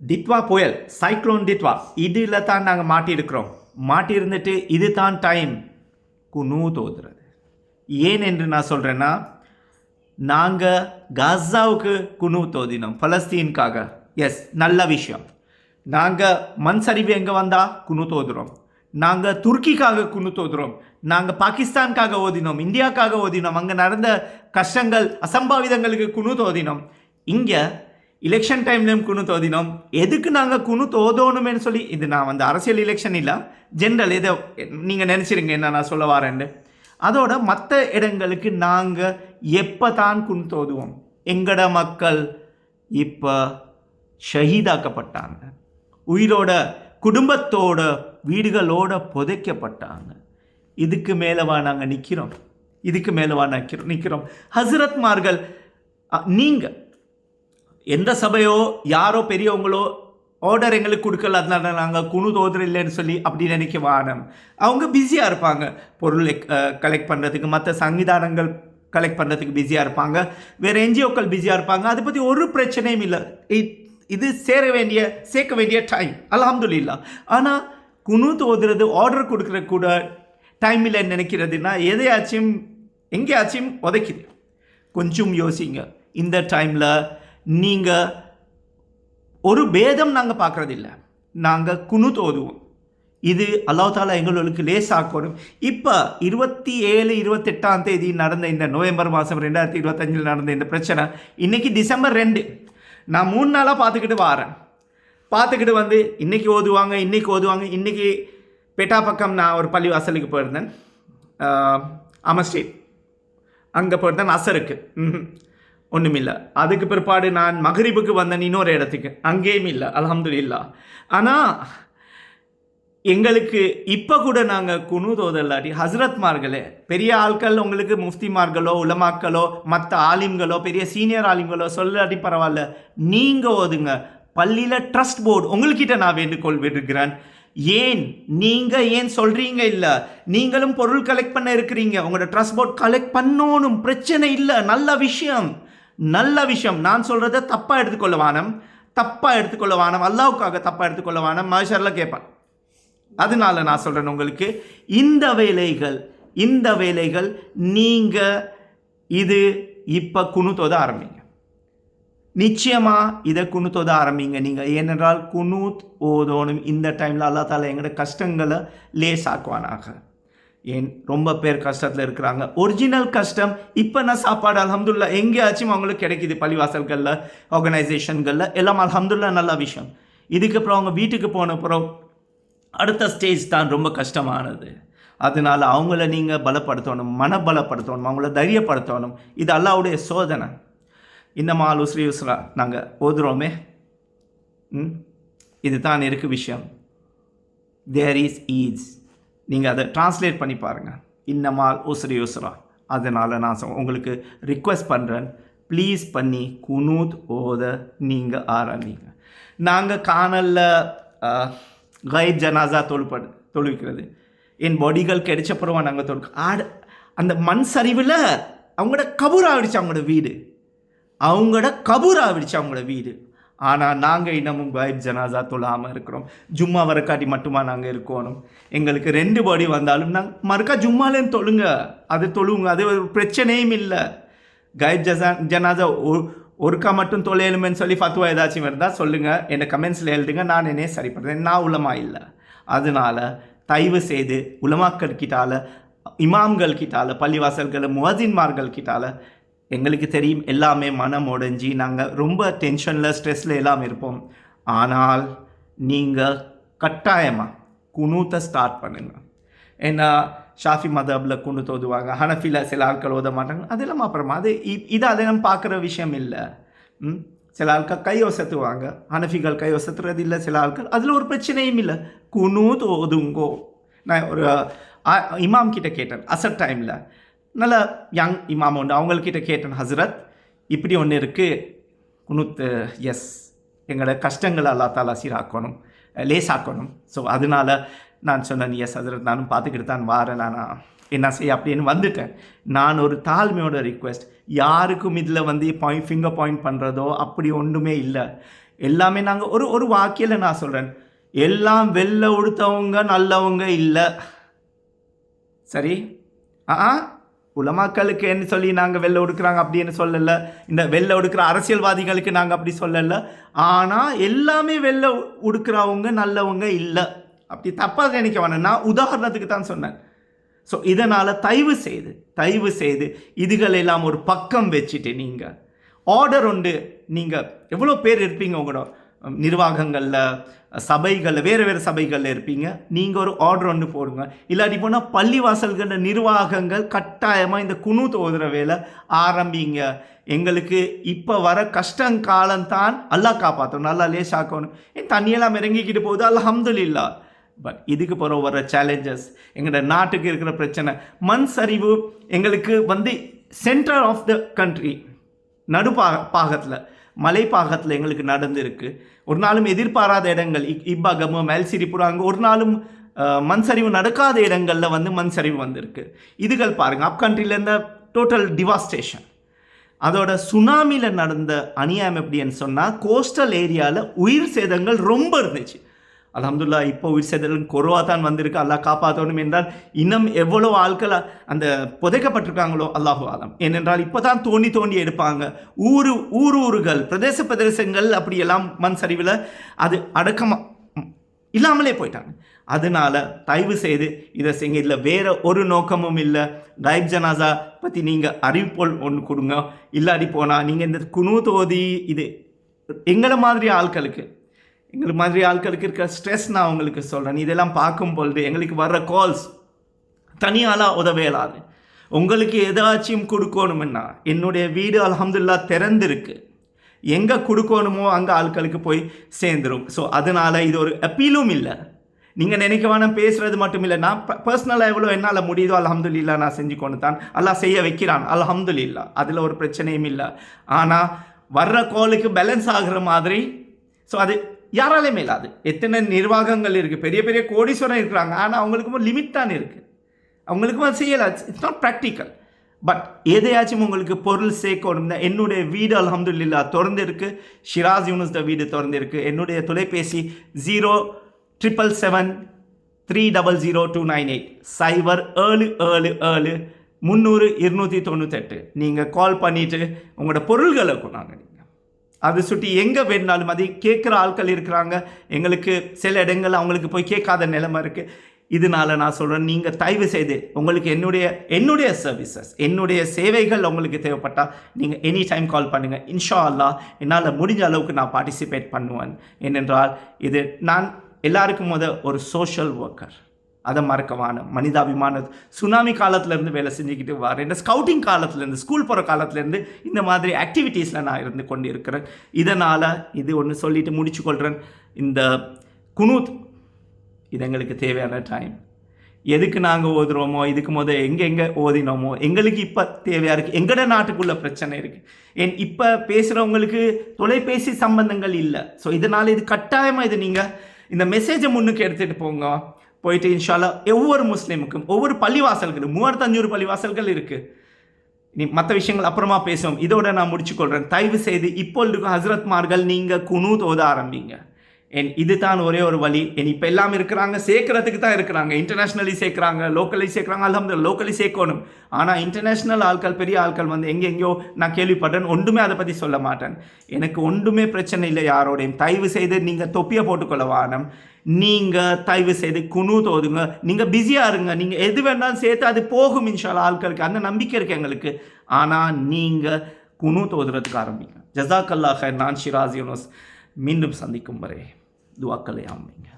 டிட்வா புயல் சைக்ளோன் டிட்வா. இதில் தான் நாங்கள் மாட்டியிருக்கிறோம். மாட்டியிருந்துட்டு இது தான் டைம் குனு தோதுறது. ஏன் என்று நான் சொல்கிறேன்னா நாங்கள் காசாவுக்கு குனு தோதினோம் பலஸ்தீனுக்காக எஸ் நல்ல விஷயம். நாங்கள் மண் சரிவு எங்கே வந்தால் குனு தோதுறோம். நாங்கள் துருக்கிக்காக குனு தோதுறோம். நாங்கள் பாகிஸ்தானுக்காக ஓதினோம் இந்தியாவுக்காக ஓதினோம். அங்கே நடந்த கஷ்டங்கள் அசம்பாவிதங்களுக்கு குனு தோதினோம். இங்கே எலெக்ஷன் டைம்லேயும் குணு தோதினோம். எதுக்கு நாங்கள் குணு தோதோணுமேனு சொல்லி இது நான் வந்து அரசியல் எலெக்ஷன் இல்லை. ஜென்ரல் இதை நீங்கள் நினச்சிருங்க என்ன நான் சொல்ல வரேன்னு. அதோட மற்ற இடங்களுக்கு நாங்கள் எப்போ தான் குணு தோதுவோம்? எங்கட மக்கள் இப்போ ஷஹீதாக்கப்பட்டாங்க. உயிரோட குடும்பத்தோட வீடுகளோட புதைக்கப்பட்டாங்க. இதுக்கு மேலவா நாங்கள் நிற்கிறோம் இதுக்கு மேலவா நிற்கிறோம் நிற்கிறோம் ஹசரத்மார்கள் நீங்கள் எந்த சபையோ யாரோ பெரியவங்களோ ஆர்டர் எங்களுக்கு கொடுக்கல அதனால நாங்கள் குணு தோதுற இல்லைன்னு சொல்லி அப்படி நினைக்க வானம். அவங்க பிஸியாக இருப்பாங்க. பொருள் கலெக்ட் பண்ணுறதுக்கு மற்ற சங்கிதானங்கள் கலெக்ட் பண்ணுறதுக்கு பிஸியாக இருப்பாங்க. வேறு என்ஜிஓக்கள் பிஸியாக இருப்பாங்க. அதை பற்றி ஒரு பிரச்சனையும் இல்லை. இ- இது சேர வேண்டிய சேர்க்க வேண்டிய டைம் அல்ஹம்துலில்லா. ஆனால் குணு தோதுறது ஆர்டர் கொடுக்குற கூட டைம் இல்லைன்னு நினைக்கிறதுனா எதையாச்சும் எங்கேயாச்சும் உதைக்குது. கொஞ்சம் யோசிங்க. இந்த டைமில் நீங்கள் ஒரு பேதம் நாங்கள் பார்க்குறதில்ல. நாங்கள் குனு தோதுவோம். இது அல்லாஹ் தாலா எங்களுக்கு லேசாக்கணும் இப்போ இருபத்தி ஏழு இருபத்தெட்டாம் தேதி நடந்த இந்த நவம்பர் மாதம் ரெண்டாயிரத்தி இருபத்தஞ்சில் நடந்த இந்த பிரச்சனை இன்றைக்கி டிசம்பர் ரெண்டு. நான் மூணு நாளாக பார்த்துக்கிட்டு வாரேன். பார்த்துக்கிட்டு வந்து இன்றைக்கி ஓதுவாங்க இன்றைக்கி ஓதுவாங்க இன்றைக்கி பெட்டா பக்கம் நான் ஒரு பள்ளி வாசலுக்கு போயிருந்தேன். அமஸ்ட்ரீட் அங்கே போயிருந்தேன் அசருக்கு. ஒன்றுமில்லை அதுக்கு பிற்பாடு நான் மகரிபுக்கு வந்தேன் இன்னொரு இடத்துக்கு. அங்கேயும் இல்லை அல்ஹம்துலில்லா. ஆனால் எங்களுக்கு இப்போ கூட நாங்கள் குனு தோதல்லாட்டி ஹஸ்ரத்மார்களே பெரிய ஆட்கள் உங்களுக்கு முஃப்திமார்களோ உலமாக்களோ மற்ற ஆலிம்களோ பெரிய சீனியர் ஆலிம்களோ சொல்லாட்டி பரவாயில்ல. நீங்கள் ஓதுங்க. பள்ளியில் ட்ரஸ்ட் போர்டு உங்கள்கிட்ட நான் வேண்டுகோள் விடுக்கிறேன் ஏன்? நீங்கள் ஏன் சொல்கிறீங்க இல்லை? நீங்களும் பொருள் கலெக்ட் பண்ண இருக்கிறீங்க. உங்களோட ட்ரஸ்ட் போர்ட் கலெக்ட் பண்ணணும். பிரச்சனை இல்லை. நல்ல விஷயம். நல்ல விஷயம். நான் சொல்கிறத தப்பாக எடுத்துக்கொள்ள வானம். தப்பாக எடுத்துக்கொள்ள வானம். அல்லாவுக்காக தப்பாக எடுத்துக்கொள்ள வானம். மனுஷரில் கேட்பேன். அதனால நான் சொல்கிறேன் உங்களுக்கு இந்த வேலைகள் இந்த வேலைகள் நீங்கள் இது இப்போ குணுத்தோத ஆரம்பிங்க. நிச்சயமாக இதை குணுத்தோத ஆரம்பிங்க நீங்கள் ஏனென்றால் குணுத் ஓதோனும் இந்த டைமில் அல்லா தால எங்களோட கஷ்டங்களை லேசாக்குவானாக. ஏன் ரொம்ப பேர் கஷ்டத்தில் இருக்கிறாங்க. ஒரிஜினல் கஷ்டம் இப்போ நான் சாப்பாடு அலமதுல்லா எங்கேயாச்சும் அவங்களுக்கு கிடைக்குது பள்ளிவாசல்களில் ஆர்கனைசேஷன்களில் எல்லாம் அலமதுல்லா நல்ல விஷயம். இதுக்கப்புறம் அவங்க வீட்டுக்கு போன அப்புறம் அடுத்த ஸ்டேஜ் தான் ரொம்ப கஷ்டமானது. அதனால் அவங்கள நீங்கள் பலப்படுத்தணும் மனபலப்படுத்தணும் அவங்கள தைரியப்படுத்தணும். இது அல்லாவுடைய சோதனை. இந்த மாலு உஸ்ரி உஸ்ரா நாங்கள் ஓதுறோமே. ம்? இதுதான் இருக்கு விஷயம். தேர் இஸ் ஈஸ் நீங்கள் அதை டிரான்ஸ்லேட் பண்ணி பாருங்கள் இன்னமால் உஸ்ரி உஸ்ரா. அதனால் நான் உங்களுக்கு ரிக்வெஸ்ட் பண்ணுறேன் ப்ளீஸ் பண்ணி குனூத் ஓத நீங்கள் ஆரம்பிங்க நாங்கள் காணலில் கைப் ஜனாசா தொழுப்படு தொழுவிக்கிறது. என் பாடிகள் கிடைச்சப்புறமா நாங்கள் தொழு ஆடு அந்த மண் சரிவில் அவங்களோட கபூர் ஆகிடுச்சு அவங்களோட வீடு. அவங்களோட கபூர் ஆகிடுச்சு அவங்களோட வீடு. ஆனால் நாங்கள் இன்னமும் காயப் ஜனாசா தொழாமல் இருக்கிறோம். ஜும்மா வரக்காட்டி மட்டுமா நாங்கள் இருக்கணும். எங்களுக்கு ரெண்டு பாடி வந்தாலும் நாங்கள் மறுக்கா ஜும்மாலேன்னு தொழுங்க. அது தொழுவுங்க. அது ஒரு பிரச்சனையும் இல்லை. காயப் ஜசா ஜனாசா ஒ- ஒருக்கா மட்டும் தொலையலுமேன்னு சொல்லி ஃபத்துவா ஏதாச்சும் இருந்தால் சொல்லுங்கள் என்னை கமெண்ட்ஸில் எழுதுங்க. நான் என்னையே சரி பண்ணுறேன் நான் உலமா இல்லை. அதனால் தயவு செய்து உலமாக்கள் கிட்டால இமாம்கள் கிட்டால பள்ளிவாசல்கள் முவசின்மார்கள் கிட்டால எங்களுக்கு தெரியும் எல்லாமே மனம் உடைஞ்சி நாங்கள் ரொம்ப டென்ஷனில் ஸ்ட்ரெஸ்ஸில் எல்லாம் இருப்போம். ஆனால் நீங்கள் கட்டாயமாக குனூத்தை ஸ்டார்ட் பண்ணுங்கள் ஏன்னா ஷாஃபி மதபில் குணு தோதுவாங்க ஹனஃபியில் சில ஆட்கள் ஓத மாட்டாங்க. அதெல்லாம் அப்புறமா அது இது அதெல்லாம் பார்க்குற விஷயம் இல்லை. ம்? சில ஆட்கள் கை ஒசத்துவாங்க ஹனஃபிகள் கை ஒசத்துறது இல்லை சில ஆட்கள் அதில் ஒரு பிரச்சனையும் இல்லை. குணு தோதுங்கோ. நான் ஒரு ஆ, இமாம் கிட்ட கேட்டேன் அசட் டைமில் நல்ல யங் இமாம் உண்டு. அவங்கக்கிட்ட கேட்டேன் ஹசரத் இப்படி ஒன்று இருக்குது குனுத் எஸ் எங்களோட கஷ்டங்களை அல்லா தாலா சீராக்கணும். லேசாக்கணும். ஸோ அதனால நான் சொன்னேன் எஸ் ஹசரத் நானும் பார்த்துக்கிட்டு தான் வாரேன். நான் என்ன செய்ய? அப்படின்னு வந்துட்டேன். நான் ஒரு தாழ்மையோட ரிக்வெஸ்ட் யாருக்கும் இதில் வந்து பாயிண்ட் ஃபிங்கர் பாயிண்ட் பண்ணுறதோ அப்படி ஒன்றுமே இல்லை. எல்லாமே நாங்கள் ஒரு ஒரு வாக்கியில் நான் சொல்கிறேன் எல்லாம் வெளில உடுத்தவங்க நல்லவங்க இல்லை. சரி? ஆ. உலமாக்களுக்கு என்ன சொல்லி நாங்கள் வெளில உடுக்குறாங்க அப்படின்னு சொல்லலை. இந்த வெளில உடுக்கிற அரசியல்வாதிகளுக்கு நாங்கள் அப்படி சொல்லலை. ஆனால் எல்லாமே வெளில உடுக்குறவங்க நல்லவங்க இல்லை. அப்படி தப்பாக நினைக்க வேணாம். நான் உதாரணத்துக்கு தான் சொன்னேன். ஸோ இதனால் தயவு செய்து தயவு செய்து இதுகள் எல்லாம் ஒரு பக்கம் வச்சுட்டு நீங்கள் ஆர்டர் உண்டு. நீங்கள் எவ்வளோ பேர் இருப்பீங்க உங்களோட? நிர்வாகங்களில் சபைகளில் வேறு வேறு சபைகளில் இருப்பீங்க. நீங்கள் ஒரு ஆர்டர் ஒன்று போடுங்க. இல்லாட்டி போனால் பள்ளிவாசல்களில் நிர்வாகங்கள் கட்டாயமாக இந்த குனு தோதுற வேலை ஆரம்பிங்க. எங்களுக்கு இப்போ வர கஷ்டங்காலம்தான் அல்லாஹ் காப்பாற்றணும் நல்லா லேசாக்கணும். ஏன் தண்ணியெல்லாம் இறங்கிக்கிட்டு போகுது? அல்ஹம்துலில்லா. பட் இதுக்கு பிறகு வர சேலஞ்சஸ் எங்களோட நாட்டுக்கு இருக்கிற பிரச்சனை. மண் சரிவு எங்களுக்கு வந்து சென்டர் ஆஃப் த கண்ட்ரி நடுப்பாக பாகத்தில். மலைப்பாகத்தில் எங்களுக்கு நடந்திருக்கு. ஒரு நாளும் எதிர்பாராத இடங்கள் இ- இப்பாகமோ மேல்சிரிப்புரம் அங்கே ஒரு நாளும் மண் சரிவு நடக்காத இடங்களில் வந்து மண் சரிவு வந்திருக்கு. இதுகள் பாருங்கள் அப் கண்ட்ரியில் இருந்த டோட்டல் டிவாஸ்டேஷன் அதோட சுனாமியில் நடந்த அநியாயம் எப்படின்னு சொன்னால் கோஸ்டல் ஏரியாவில் உயிர் சேதங்கள் ரொம்ப இருந்துச்சு. அலமதுல்லா இப்போ உயிர் சேதலும் கொரோவா தான் வந்திருக்கு. அல்லாஹ் காப்பாற்றணும் என்றால் இன்னும் எவ்வளோ ஆட்கள் அந்த புதைக்கப்பட்டிருக்காங்களோ அல்லாஹு ஆலம். ஏனென்றால் இப்போ தான் தோண்டி தோண்டி எடுப்பாங்க. ஊரு ஊர் ஊர்கள் பிரதேச பிரதேசங்கள் அப்படியெல்லாம் மண் சரிவில் அது அடக்கமாக இல்லாமலே போயிட்டாங்க. அதனால தயவு செய்து இதை செய்யுங்க. இதில் வேறு ஒரு நோக்கமும் இல்லை. கைப் ஜனாசா பற்றி நீங்கள் அறிவிப்போல் ஒன்று கொடுங்க. இல்லாடி போனால் நீங்கள் இந்த குணு தோதி இது எங்களை மாதிரி ஆட்களுக்கு எங்களுக்கு மாதிரி ஆட்களுக்கு இருக்க ஸ்ட்ரெஸ் நான் உங்களுக்கு சொல்கிறேன் இதெல்லாம் பார்க்கும் பொழுது எங்களுக்கு வர்ற கால்ஸ் தனியாலாம் உதவியலாது உங்களுக்கு ஏதாச்சும் கொடுக்கணுமென்னா என்னுடைய வீடு அலமதுல்லா திறந்திருக்கு. எங்கே கொடுக்கணுமோ அங்கே ஆட்களுக்கு போய் சேர்ந்துரும். ஸோ அதனால் இது ஒரு அப்பீலும் இல்லை. நீங்கள் நினைக்க வேணால் பேசுகிறது மட்டும் இல்லை. நான் பர்சனலாக எவ்வளோ என்னால் முடியுதோ அல்ஹம்துலில்லா நான் செஞ்சு கொண்டு தான் அல்லா செய்ய வைக்கிறான். அல்ஹம்துலில்லா அதில் ஒரு பிரச்சனையும் இல்லை. ஆனால் வர்ற காலுக்கு பேலன்ஸ் ஆகிற மாதிரி ஸோ அது யாராலையும் இல்லாது. எத்தனை நிர்வாகங்கள் இருக்குது பெரிய பெரிய கோடீஸ்வரன் இருக்கிறாங்க. ஆனால் அவங்களுக்கும் லிமிட் தான் இருக்குது அவங்களுக்கும் அது செய்யலாம் இட்ஸ் நாட் ப்ராக்டிக்கல் பட் எதையாச்சும் உங்களுக்கு பொருள் சேர்க்கணும் தான் என்னுடைய வீடு அல்ஹம்துலில்லா திறந்து இருக்கு ஷிராஸ் யூனிஸ்ட வீடு திறந்திருக்கு. என்னுடைய தொலைபேசி zero triple seven three double zero two nine eight சைபர் ஏழு ஏழு ஏழு முந்நூறு இருநூற்றி தொண்ணூத்தெட்டு. நீங்கள் கால் பண்ணிவிட்டு உங்களோட பொருள்களை கொண்டாங்க அதை சுட்டி எங்கே வேணாலும் அதை கேட்குற ஆட்கள் இருக்கிறாங்க. எங்களுக்கு சில இடங்கள் அவங்களுக்கு போய் கேட்காத நிலைமை இருக்குது இதனால நான் சொல்கிறேன் நீங்கள் தயவு செய்து உங்களுக்கு என்னுடைய என்னுடைய சர்வீசஸ் என்னுடைய சேவைகள் உங்களுக்கு தேவைப்பட்டால் நீங்கள் எனி டைம் கால் பண்ணுங்கள் இன்ஷா அல்லாஹ் என்னால் முடிஞ்ச அளவுக்கு நான் பார்ட்டிசிபேட் பண்ணுவேன். ஏனென்றால் இது நான் எல்லாருக்கும் முத ஒரு சோஷியல் ஒர்க்கர் அதை மறக்கவான மனிதாபிமான. சுனாமி காலத்துலேருந்து வேலை செஞ்சுக்கிட்டு வரேன் ஸ்கவுட்டிங் காலத்துலேருந்து ஸ்கூல் போகிற காலத்துலேருந்து இந்த மாதிரி ஆக்டிவிட்டீஸில் நான் இருந்து கொண்டு இருக்கிறேன் இதனால் இது ஒன்று சொல்லிட்டு முடிச்சு கொள்கிறேன் இந்த குனூத் இது எங்களுக்கு தேவையான டைம் எதுக்கு நாங்கள் ஓதுறோமோ இதுக்கு முத எங்கே எங்கே ஓதினோமோ எங்களுக்கு இப்போ தேவையாக இருக்குது எங்கட நாட்டுக்குள்ளே பிரச்சனை இருக்குது ஏன் இப்போ பேசுகிறவங்களுக்கு தொலைபேசி சம்பந்தங்கள் இல்லை. ஸோ இதனால் இது கட்டாயமாக இது நீங்கள் இந்த மெசேஜை முன்னுக்கு எடுத்துகிட்டு போங்க. போயிட்டு இன்ஷால்லா ஒவ்வொரு முஸ்லீமுக்கும் ஒவ்வொரு பள்ளிவாசல்களும் மூவாயிரத்தஞ்சூறு பள்ளிவாசல்கள் இருக்குது நீ மற்ற விஷயங்கள் அப்புறமா பேசுவோம். இதோட நான் முடிச்சுக்கொள்கிறேன் தயவு செய்து இப்பொழுது ஹசரத்மார்கள் நீங்கள் குனூத் ஓத ஆரம்பிங்க. என் இது தான் ஒரே ஒரு வழி. என் இப்போ எல்லாம் இருக்கிறாங்க சேர்க்கறதுக்கு தான் இருக்கிறாங்க. இன்டர்நேஷ்னலி சேர்க்குறாங்க லோக்கலி சேர்க்குறாங்க அல்ஹம்து லோக்கலி சேர்க்கணும். ஆனால் இன்டர்நேஷ்னல் ஆட்கள் பெரிய ஆட்கள் வந்து எங்கே எங்கேயோ நான் கேள்விப்பட்டேன் ஒன்றுமே அதை பற்றி சொல்ல மாட்டேன். எனக்கு ஒன்றுமே பிரச்சனை இல்லை யாரோடையும். தயவு செய்து நீங்கள் தொப்பியை போட்டுக்கொள்ள வானம். நீங்கள் தயவு செய்து குனு தோதுங்க. நீங்கள் பிஸியாக இருங்க. நீங்கள் எது வேணாலும் சேர்த்து அது போகும் இன்ஷால் ஆட்களுக்கு. அந்த நம்பிக்கை இருக்குது எங்களுக்கு. ஆனால் நீங்கள் குனு தோதுறதுக்கு ஆரம்பிங்க. ஜசாக்கல்லா நான் ஷிராஸ் யூனஸ். மீண்டும் சந்திக்கும் வரை. do que minha.